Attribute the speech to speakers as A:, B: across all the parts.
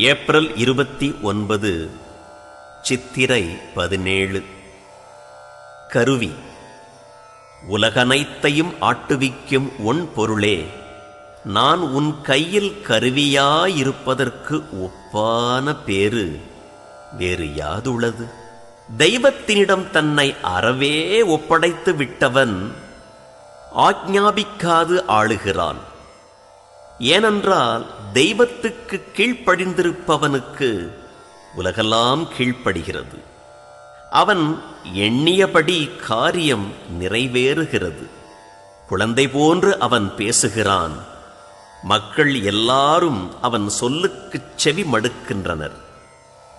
A: April இருபத்தி ஒன்பது சித்திரை பதினேழு. கருவி உலகனைத்தையும் ஆட்டுவிக்கும் உன் பொருளே நான் உன் கையில் கருவியாயிருப்பதற்கு ஒப்பான பேரு வேறு யாதுளது தெய்வத்தினிடம் தன்னை அறவே ஒப்படைத்து விட்டவன் ஆக்ஞாபிக்காது ஆளுகிறான். ஏனென்றால் தெய்வத்துக்கு கீழ்ப்படிந்திருப்பவனுக்கு உலகெல்லாம் கீழ்ப்படுகிறது. அவன் எண்ணியபடி காரியம் நிறைவேறுகிறது. குழந்தை போன்று அவன் பேசுகிறான். மக்கள் எல்லாரும் அவன் சொல்லுக்குச் செவி மடுக்கின்றனர்.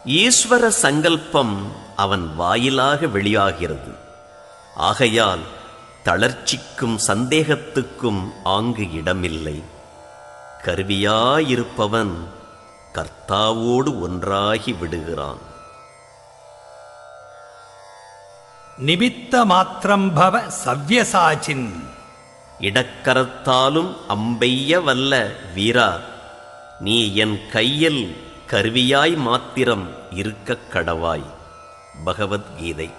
A: ஈஸ்வர சங்கல்பம் அவன் வாயிலாக வெளியாகிறது. ஆகையால் தளர்ச்சிக்கும் சந்தேகத்துக்கும் ஆங்கு இடமில்லை. கருவியாயிருப்பவன் கர்த்தாவோடு ஒன்றாகி விடுகிறான்.
B: நிமித்த மாத்திரம் பவ சவ்யசாச்சின்
A: இடக்கரத்தாலும் அம்பெய்ய வல்ல வீரா நீ என் கையில் கருவியாய் மாத்திரம் இருக்கக் கடவாய் பகவத்கீதை.